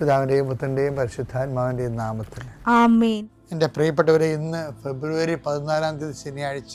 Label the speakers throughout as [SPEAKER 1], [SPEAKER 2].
[SPEAKER 1] പിതാവിന്റെയും പുത്രന്റെയും പരിശുദ്ധാത്മാവിന്റെയും നാമത്തിൽ. എന്റെ പ്രിയപ്പെട്ടവരെ ഇന്ന് ഫെബ്രുവരി പതിനാലാം തീയതി ശനിയാഴ്ച.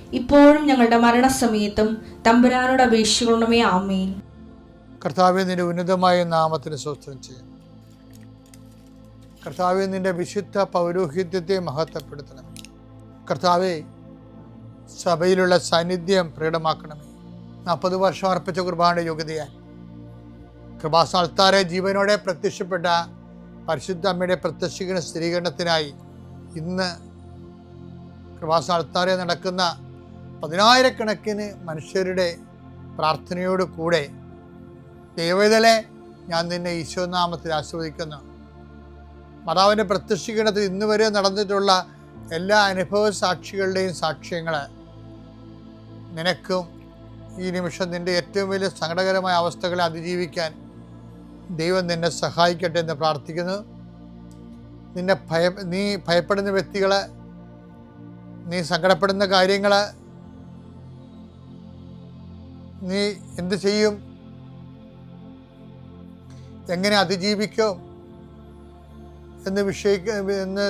[SPEAKER 2] ഇപ്പോഴും ഞങ്ങളുടെ മരണസമയത്തും തമ്പുരാനോട് അപേക്ഷിക്കണമേ ആമേൻ.
[SPEAKER 1] കർത്താവെ നിന്റെ ഉന്നതമായ നാമത്തിന് സ്വസ്ഥം ചെയ്യും. കർത്താവെ നിന്റെ വിശുദ്ധ പൗരോഹിത്യത്തെ മഹത്വപ്പെടുത്തണം. കർത്താവെ സഭയിലുള്ള സാന്നിധ്യം പ്രകടമാക്കണമേ. നാൽപ്പത് വർഷം അർപ്പിച്ച കുർബാനയുടെ യോഗ്യതയാൽ. കൃപാസാൽത്താരെ ജീവനോടെ പ്രത്യക്ഷപ്പെട്ട പരിശുദ്ധ അമ്മയുടെ പ്രത്യക്ഷീകരണ സ്ഥിരീകരണത്തിനായി ഇന്ന് കൃപാസാൽത്താരെ നടക്കുന്ന പതിനായിരക്കണക്കിന് മനുഷ്യരുടെ പ്രാർത്ഥനയോട് കൂടെ ദൈവതലെ ഞാൻ നിന്നെ ഈശോനാമത്തിൽ ആസ്വദിക്കുന്നു മാതാവിന്റെ പ്രത്യക്ഷീകരണത്തിൽ ഇന്ന് വരെ നടന്നിട്ടുള്ള എല്ലാ അനുഭവ സാക്ഷികളുടെയും സാക്ഷ്യങ്ങൾ നിനക്കും ഈ നിമിഷം നിന്റെ ഏറ്റവും വലിയ സങ്കടകരമായ അവസ്ഥകളെ അതിജീവിക്കാൻ ദൈവം നിന്നെ സഹായിക്കട്ടെ എന്ന് പ്രാർത്ഥിക്കുന്നു. നിന്നെ ഭയ നീ ഭയപ്പെടുന്ന വ്യക്തികൾ നീ സങ്കടപ്പെടുന്ന കാര്യങ്ങൾ നീ എന്ത് ചെയ്യും? എങ്ങനെ അതിജീവിക്കും? എന്ന് വിഷയിക്ക എന്ന്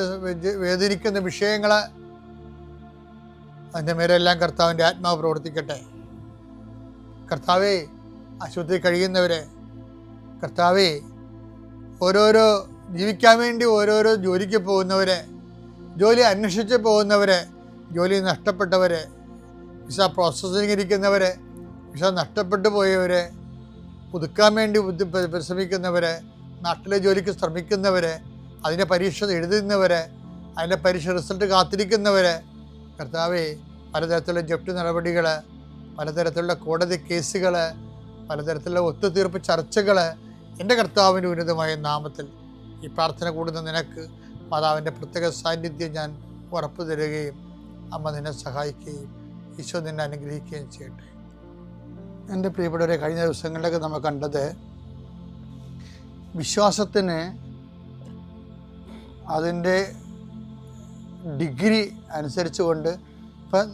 [SPEAKER 1] വേദനിക്കുന്ന വിഷയങ്ങൾ അതിന്റെ മേലെല്ലാം കർത്താവിന്റെ ആത്മാവ് പ്രവർത്തിക്കട്ടെ. കർത്താവേ അശുദ്ധി കഴിയുന്നവരെ കർത്താവേ ഓരോരോ ജീവിക്കാൻ വേണ്ടി ഓരോരോ ജോലിക്ക് പോകുന്നവരെ ജോലി അന്വേഷിച്ച് പോകുന്നവരെ ജോലി നഷ്ടപ്പെട്ടവരെ വിസ പ്രോസസ്സിംഗ് ഇരിക്കുന്നവരെ വിസ നഷ്ടപ്പെട്ടു പോയവരെ പുതുക്കാൻ വേണ്ടി ബുദ്ധി പരിശ്രമിക്കുന്നവരെ നാട്ടിലെ ജോലിക്ക് ശ്രമിക്കുന്നവരെ അതിന്റെ പരീക്ഷ എഴുതുന്നവരെ അതിന്റെ പരീക്ഷ റിസൾട്ട് കാത്തിരിക്കുന്നവരെ കർത്താവേ പലതരത്തിലുള്ള ജപ്തി നടപടികൾ പലതരത്തിലുള്ള കോടതി കേസുകൾ പലതരത്തിലുള്ള ഒത്തുതീർപ്പ് ചർച്ചകൾ എന്റെ കർത്താവിന്റെ ഉന്നതമായ നാമത്തിൽ ഈ പ്രാർത്ഥന കൂടുന്ന നിനക്ക് മാതാവിന്റെ പ്രത്യേക സാന്നിധ്യം ഞാൻ ഉറപ്പു തരുകയും അമ്മ നിന്നെ സഹായിക്കുകയും ഈശോ നിന്നെ അനുഗ്രഹിക്കുകയും ചെയ്യട്ടെ. എന്റെ പ്രിയപ്പെട്ടവരെ കഴിഞ്ഞ ദിവസങ്ങളിലൊക്കെ നമ്മൾ കണ്ടത് വിശ്വാസത്തിന് അതിന്റെ ഡിഗ്രി അനുസരിച്ചുകൊണ്ട് ഇപ്പം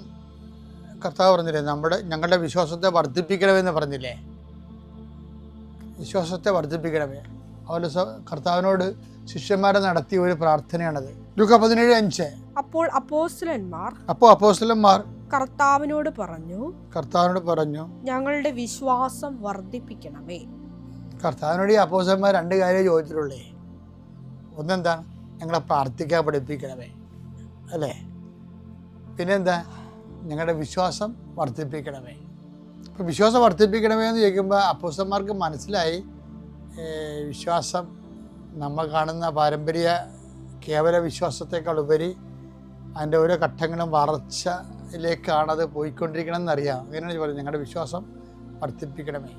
[SPEAKER 1] കർത്താവ് പറഞ്ഞില്ലേ നമ്മുടെ ഞങ്ങളുടെ വിശ്വാസത്തെ വർദ്ധിപ്പിക്കണമെന്ന് പറഞ്ഞില്ലേ? വിശ്വാസത്തെ വർദ്ധിപ്പിക്കണമേ. അതുപോലെ കർത്താവിനോട് ശിഷ്യന്മാരെ നടത്തിയ ഒരു പ്രാർത്ഥനയാണത്. ലൂക്ക പതിനേഴ് അഞ്ച്.
[SPEAKER 3] അപ്പോൾ അപ്പോസ്റ്റലന്മാർ
[SPEAKER 1] അപ്പോൾ അപ്പോസ്റ്റലന്മാർ
[SPEAKER 3] കർത്താവിനോട് പറഞ്ഞു
[SPEAKER 1] കർത്താവിനോട് പറഞ്ഞു
[SPEAKER 3] ഞങ്ങളുടെ വിശ്വാസം വർദ്ധിപ്പിക്കണമേ.
[SPEAKER 1] കർത്താവിനോട് ഈ അപ്പോസന്മാർ രണ്ട് കാര്യം ചോദിച്ചിട്ടുള്ളേ. ഒന്നെന്താണ് ഞങ്ങളെ പ്രാർത്ഥിക്കാൻ പഠിപ്പിക്കണമേ. അല്ലേ? പിന്നെന്താ? ഞങ്ങളുടെ വിശ്വാസം വർദ്ധിപ്പിക്കണമേ. അപ്പോൾ വിശ്വാസം വർദ്ധിപ്പിക്കണമേ എന്ന് ചോദിക്കുമ്പോൾ അപ്പോസന്മാർക്ക് മനസ്സിലായി വിശ്വാസം നമ്മൾ കാണുന്ന പാരമ്പര്യ കേവല വിശ്വാസത്തെക്കാൾ ഉപരി അതിന്റെ ഓരോ ഘട്ടങ്ങളും വളർച്ചയിലേക്കാണ് അത് പോയിക്കൊണ്ടിരിക്കണം എന്നറിയാം അങ്ങനെയാണ് പറയുന്നത്. ഞങ്ങളുടെ വിശ്വാസം വർദ്ധിപ്പിക്കണമേ.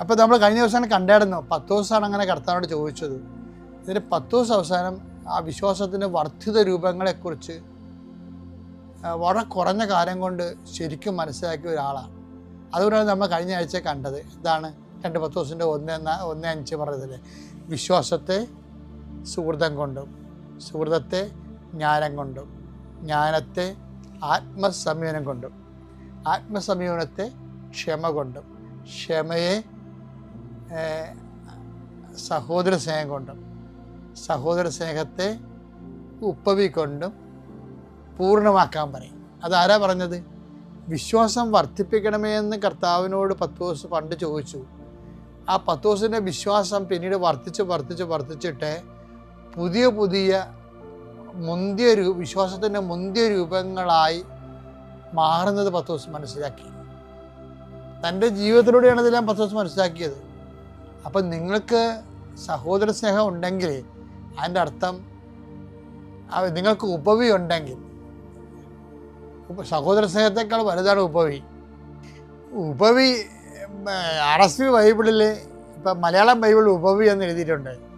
[SPEAKER 1] അപ്പോൾ നമ്മൾ കഴിഞ്ഞ ദിവസം കണ്ടായിരുന്നു. പത്ത് ദിവസമാണ് അങ്ങനെ കർത്താവിനോട് ചോദിച്ചത്. ഇതിന് പത്ത് ദിവസം അവസാനം ആ വിശ്വാസത്തിന്റെ വർദ്ധിത രൂപങ്ങളെക്കുറിച്ച് വളരെ കുറഞ്ഞ കാലം കൊണ്ട് ശരിക്കും മനസ്സിലാക്കിയ ഒരാളാണ്. അതുകൊണ്ടാണ് നമ്മൾ കഴിഞ്ഞ ആഴ്ച കണ്ടത്. ഇതാണ് രണ്ട് പത്ത് ദിവസത്തിന്റെ ഒന്ന് എന്ന ഒന്ന് അഞ്ച് പറഞ്ഞതിൽ വിശ്വാസത്തെ സുഹൃതം കൊണ്ടും സുഹൃതത്തെ ജ്ഞാനം കൊണ്ടും ജ്ഞാനത്തെ ആത്മസംയമനം കൊണ്ടും ആത്മസംയമനത്തെ ക്ഷമ കൊണ്ടും ക്ഷമയെ സഹോദര സ്നേഹം കൊണ്ടും സഹോദര സ്നേഹത്തെ ഉപ്പവി കൊണ്ടും പൂർണമാക്കാൻ പറയും. അതാരാ പറഞ്ഞത്? വിശ്വാസം വർദ്ധിപ്പിക്കണമേ എന്ന് കർത്താവിനോട് ദിവസം പണ്ട് ചോദിച്ചു. ആ പത്ത് ദിവസത്തിന്റെ വിശ്വാസം പിന്നീട് വർദ്ധിച്ച് വർദ്ധിച്ച് വർദ്ധിച്ചിട്ട് പുതിയ പുതിയ മുന്തിയ രൂ വിശ്വാസത്തിന്റെ മുന്തിയ രൂപങ്ങളായി മാറുന്നത് പത്ത് ദിവസം മനസ്സിലാക്കി. തന്റെ ജീവിതത്തിലൂടെയാണ് ഇതെല്ലാം പത്ത് ദിവസം മനസ്സിലാക്കിയത്. അപ്പം നിങ്ങൾക്ക് സഹോദര സ്നേഹം ഉണ്ടെങ്കിൽ അതിന്റെ അർത്ഥം നിങ്ങൾക്ക് ഉപവി ഉണ്ടെങ്കിൽ സഹോദര സ്നേഹത്തെക്കാൾ വലുതാണ് ഉപവി. ഉപവി ആർ ബൈബിളിൽ ഇപ്പം മലയാളം ബൈബിൾ ഉപവി എന്ന് എഴുതിയിട്ടുണ്ട്.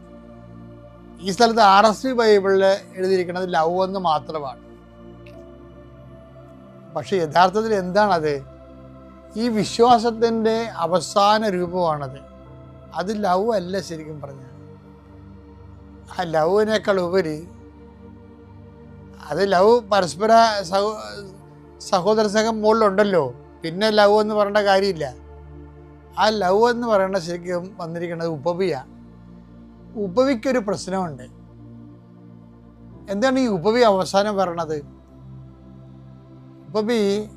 [SPEAKER 1] ഈ സ്ഥലത്ത് ആർ എസ് പി ബൈബിളിൽ എഴുതിയിരിക്കുന്നത് ലവ് എന്ന് മാത്രമാണ്. പക്ഷെ യഥാർത്ഥത്തിൽ എന്താണത്? ഈ വിശ്വാസത്തിന്റെ അവസാന രൂപമാണത്. അത് ലവ് അല്ല ശരിക്കും പറഞ്ഞാൽ. ആ ലവിനേക്കാൾ ഉപരി അത് ലവ് പരസ്പര സഹോ സഹോദര സംഘം മുകളിലുണ്ടല്ലോ. പിന്നെ ലവ് എന്ന് പറയേണ്ട കാര്യമില്ല. ആ ലവ് എന്ന് പറയേണ്ട ശരിക്കും വന്നിരിക്കുന്നത് ഉപവിയാണ് ഉപവിക്കൊരു പ്രശ്നമുണ്ട്. എന്താണ് ഈ ഉപവി അവസാനം പറയണത് ഉപവി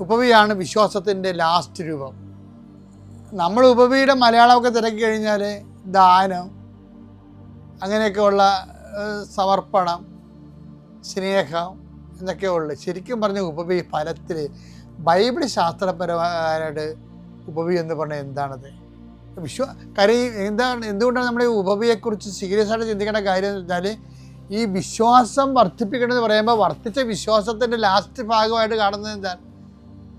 [SPEAKER 1] ഉപവിയാണ് വിശ്വാസത്തിന്റെ ലാസ്റ്റ് രൂപം. നമ്മൾ ഉപവിയുടെ മലയാളമൊക്കെ തിരക്കി കഴിഞ്ഞാൽ ദാനം അങ്ങനെയൊക്കെയുള്ള സമർപ്പണം സ്നേഹം എന്നൊക്കെ ഉള്ളു ശരിക്കും പറഞ്ഞ ഉപവി ഫലത്തിൽ ബൈബിൾ ശാസ്ത്രപരമായിട്ട് ഉപവി എന്ന് പറഞ്ഞാൽ എന്താണത്? വിശ്വ കാര്യം എന്താണ് എന്തുകൊണ്ടാണ് നമ്മൾ ഈ ഉപവിയെക്കുറിച്ച് സീരിയസ് ആയിട്ട് ചിന്തിക്കേണ്ട കാര്യം എന്ന് വെച്ചാൽ ഈ വിശ്വാസം വർദ്ധിപ്പിക്കണമെന്ന് പറയുമ്പോൾ വർദ്ധിച്ച വിശ്വാസത്തിന്റെ ലാസ്റ്റ് ഭാഗമായിട്ട് കാണുന്നത് എന്താണ്?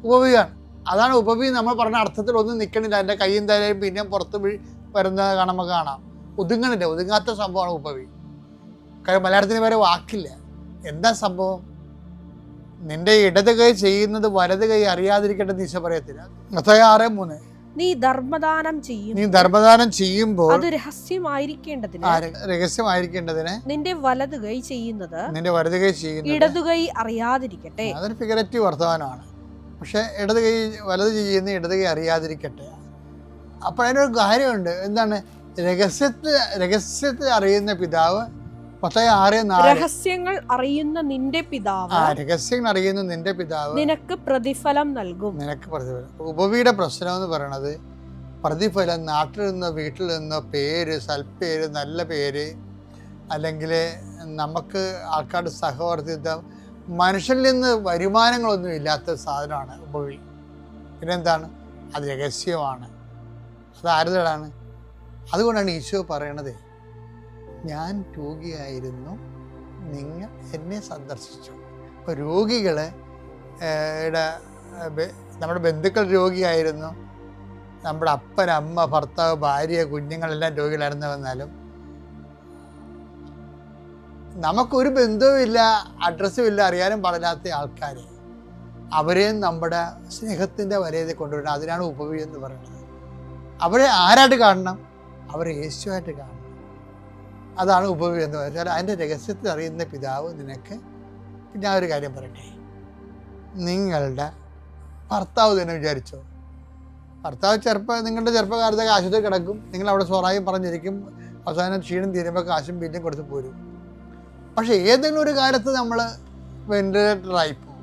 [SPEAKER 1] ഉപവിയാണ് അതാണ് ഉപവി നമ്മൾ പറഞ്ഞ അർത്ഥത്തിൽ ഒന്നും നിൽക്കണില്ല എന്റെ കൈയും തലയും പിന്നെയും പുറത്ത് വരുന്നത് നമുക്ക് കാണാം. ഒതുങ്ങണില്ല. ഒതുങ്ങാത്ത സംഭവമാണ് ഉപവി കാര്യം മലയാളത്തിന് വരെ വാക്കില്ല. എന്താ സംഭവം? നിന്റെ ഇടത് കൈ ചെയ്യുന്നത് വലത് കൈ അറിയാതിരിക്കേണ്ട ഈശോ പറയത്തില്ല. ആറ് മൂന്ന്.
[SPEAKER 3] നീ ധർമ്മദാനം ചെയ്യും
[SPEAKER 1] നീ ധർമ്മദാനം ചെയ്യുമ്പോൾ
[SPEAKER 3] അത് രഹസ്യമായിരിക്കേണ്ടതിന്
[SPEAKER 1] രഹസ്യമായിരിക്കേണ്ടതിന്
[SPEAKER 3] നിന്റെ വലതു കൈ ചെയ്യുന്നത്
[SPEAKER 1] നിന്റെ വലതു കൈ ചെയ്യുന്നത്
[SPEAKER 3] ഇടതുകൈ അറിയാതിരിക്കട്ടെ.
[SPEAKER 1] അതൊരു ഫിഗറേറ്റീവ് വർത്തമാനമാണ്. പക്ഷെ ഇടത് കൈ വലത് ചെയ്യുന്ന ഇടത് കൈ അറിയാതിരിക്കട്ടെ. അപ്പോൾ അതിനൊരു കാര്യമുണ്ട്. എന്താണ്? രഹസ്യത്തെ രഹസ്യത്തെ അറിയുന്ന പിതാവ് പത്തേ ആറ്
[SPEAKER 3] രഹസ്യങ്ങൾ അറിയുന്ന നിന്റെ പിതാവ്
[SPEAKER 1] രഹസ്യങ്ങൾ അറിയുന്ന നിന്റെ പിതാവ്
[SPEAKER 3] നിനക്ക് പ്രതിഫലം നൽകും.
[SPEAKER 1] നിനക്ക് പ്രതിഫലം. ഉപവിയുടെ പ്രശ്നം എന്ന് പറയണത് പ്രതിഫലം നാട്ടിൽ നിന്നോ വീട്ടിൽ നിന്നോ പേര് സൽപ്പേര് നല്ല പേര് അല്ലെങ്കിൽ നമുക്ക് ആൾക്കാരുടെ സഹവർത്തിത്വം മനുഷ്യനിൽ നിന്ന് വരുമാനങ്ങളൊന്നും ഇല്ലാത്ത സാധനമാണ് ഉപവി. പിന്നെന്താണ്? അത് രഹസ്യമാണ്. അത് ആരുതാണ് അതുകൊണ്ടാണ് ഈശോ പറയണത് ഞാൻ രോഗിയായിരുന്നു. നിങ്ങൾ എന്നെ സന്ദർശിച്ചു. അപ്പോൾ രോഗികളെ നമ്മുടെ ബന്ധുക്കൾ രോഗിയായിരുന്നു. നമ്മുടെ അപ്പൻ അമ്മ ഭർത്താവ് ഭാര്യ കുഞ്ഞുങ്ങളെല്ലാം രോഗികളായിരുന്നു വന്നാലും നമുക്കൊരു ബന്ധവുമില്ല അഡ്രസ്സും ഇല്ല അറിയാനും പാടില്ലാത്ത ആൾക്കാർ അവരെയും നമ്മുടെ സ്നേഹത്തിന്റെ വലയത്തിൽ കൊണ്ടുവരണം. അതിനാണ് ഉപവി എന്ന് പറയുന്നത്. അവരെ ആരായിട്ട് കാണണം? അവരെ യേശുവായിട്ട് കാണണം. അതാണ് ഉപവി എന്ന് പറഞ്ഞാൽ അതിന്റെ രഹസ്യത്തിൽ അറിയുന്ന പിതാവ് നിനക്ക് ഞാൻ ഒരു കാര്യം പറയട്ടെ. നിങ്ങളുടെ ഭർത്താവ് തന്നെ വിചാരിച്ചോ? ഭർത്താവ് ചെറുപ്പ നിങ്ങളുടെ ചെറുപ്പകാലത്തൊക്കെ ആശുപത്രി കിടക്കും. നിങ്ങൾ അവിടെ സ്വറായും പറഞ്ഞിരിക്കും. അവസാനം ക്ഷീണം തീരുമ്പോൾ കാശും ബില്ലും കൊടുത്ത് പോരും. പക്ഷേ ഏതെങ്കിലും ഒരു കാലത്ത് നമ്മൾ വെന്റിലേറ്ററായി പോകും.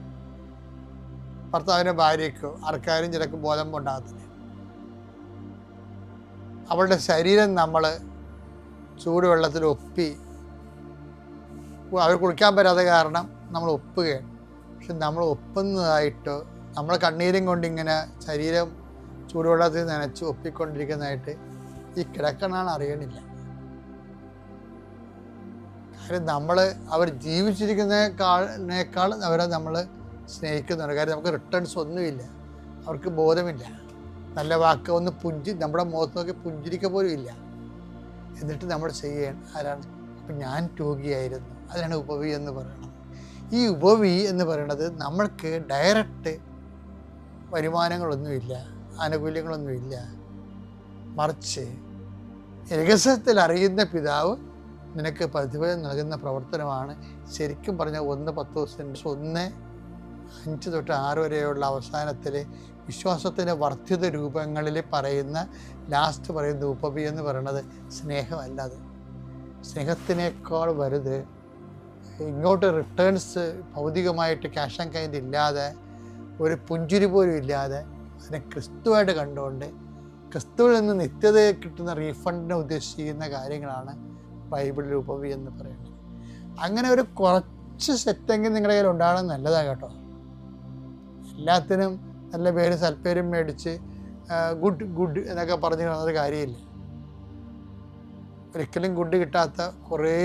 [SPEAKER 1] ഭർത്താവിന്റെ ഭാര്യയ്ക്കോ ആർക്കാരും ചിലക്ക് ബോധം ഉണ്ടാകത്തില്ല. അവളുടെ ശരീരം നമ്മൾ ചൂടുവെള്ളത്തിൽ ഒപ്പി. അവർ കുളിക്കാൻ പറ്റാത്ത കാരണം നമ്മൾ ഒപ്പുകയാണ്. പക്ഷെ നമ്മൾ ഒപ്പുന്നതായിട്ട് നമ്മൾ കണ്ണീരും കൊണ്ടിങ്ങനെ ശരീരം ചൂടുവെള്ളത്തിൽ നനച്ച് ഒപ്പിക്കൊണ്ടിരിക്കുന്നതായിട്ട് ഈ കിടക്കണാൾ അറിയണില്ല. കാര്യം നമ്മൾ അവർ ജീവിച്ചിരിക്കുന്നതിനേക്കാൾ അവരെ നമ്മൾ സ്നേഹിക്കുന്നുണ്ട്. കാര്യം നമുക്ക് റിട്ടേൺസ് ഒന്നുമില്ല. അവർക്ക് ബോധമില്ല. നല്ല വാക്ക് ഒന്ന് പുഞ്ചി നമ്മുടെ മുഖത്ത് നോക്കി പുഞ്ചിരിക്ക പോലും ഇല്ല. എന്നിട്ട് നമ്മൾ ചെയ്യണം ആരാണ്? അപ്പം ഞാൻ രോഗിയായിരുന്നു. അതിനാണ് ഉപവി എന്ന് പറയുന്നത് ഈ ഉപവി എന്ന് പറയുന്നത് നമ്മൾക്ക് ഡയറക്റ്റ് വരുമാനങ്ങളൊന്നുമില്ല ആനുകൂല്യങ്ങളൊന്നുമില്ല. മറിച്ച് രഹസ്യത്തിൽ അറിയുന്ന പിതാവ് നിനക്ക് പ്രതിഫലം നൽകുന്ന പ്രവർത്തനമാണ്. ശരിക്കും പറഞ്ഞാൽ ഒന്ന് പത്ത് ദിവസം ഒന്ന് അഞ്ച് തൊട്ട് ആറ് വരെയുള്ള അവസാനത്തിൽ വിശ്വാസത്തിന്റെ വർദ്ധിത രൂപങ്ങളിൽ പറയുന്ന ലാസ്റ്റ് പറയുന്ന ഉപബി എന്ന് പറയുന്നത് സ്നേഹമല്ലാതെ സ്നേഹത്തിനേക്കാൾ വലുത് ഇങ്ങോട്ട് റിട്ടേൺസ് ഭൗതികമായിട്ട് ക്യാഷ് ആൻഡ് കൈൻഡ് ഇല്ലാതെ ഒരു പുഞ്ചിരി പോലും ഇല്ലാതെ അതിനെ ക്രിസ്തുവായിട്ട് കണ്ടുകൊണ്ട് ക്രിസ്തുവിൽ നിന്ന് നിത്യത കിട്ടുന്ന റീഫണ്ടിനെ ഉദ്ദേശിക്കുന്ന കാര്യങ്ങളാണ് ബൈബിളിൽ ഉപവി എന്ന് പറയുന്നത്. അങ്ങനെ ഒരു കുറച്ച് സെറ്റെങ്കിൽ നിങ്ങളുടെ കയ്യിൽ ഉണ്ടാകണം നല്ലതാണ് കേട്ടോ. എല്ലാത്തിനും നല്ല പേര് സൽപ്പേരും മേടിച്ച് ഗുഡ് ഗുഡ് എന്നൊക്കെ പറഞ്ഞു ഒരു കാര്യമില്ല. ഒരിക്കലും ഗുഡ് കിട്ടാത്ത കുറേ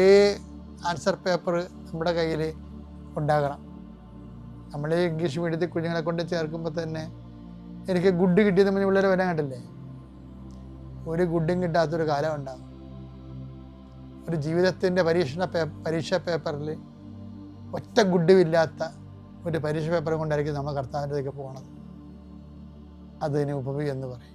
[SPEAKER 1] ആൻസർ പേപ്പർ നമ്മുടെ കയ്യിൽ ഉണ്ടാകണം. നമ്മൾ ഈ ഇംഗ്ലീഷ് മീഡിയത്തിൽ കുഞ്ഞുങ്ങളെ കൊണ്ട് ചേർക്കുമ്പോൾ തന്നെ എനിക്ക് ഗുഡ് കിട്ടിയത് മുന്നേ പിള്ളേർ വരാൻ കണ്ടില്ലേ? ഒരു ഗുഡും കിട്ടാത്തൊരു കാലം ഉണ്ടാകും ഒരു ജീവിതത്തിന്റെ പരീക്ഷണ പേ പരീക്ഷാ പേപ്പറിൽ ഒറ്റ ഗുഡും ഇല്ലാത്ത ഒരു പരീക്ഷ പേപ്പറും കൊണ്ടായിരിക്കും നമ്മൾ കർത്താവിന്റെ ഇതൊക്കെ പോകണത് അതിന് ഉപവി എന്ന് പറയും.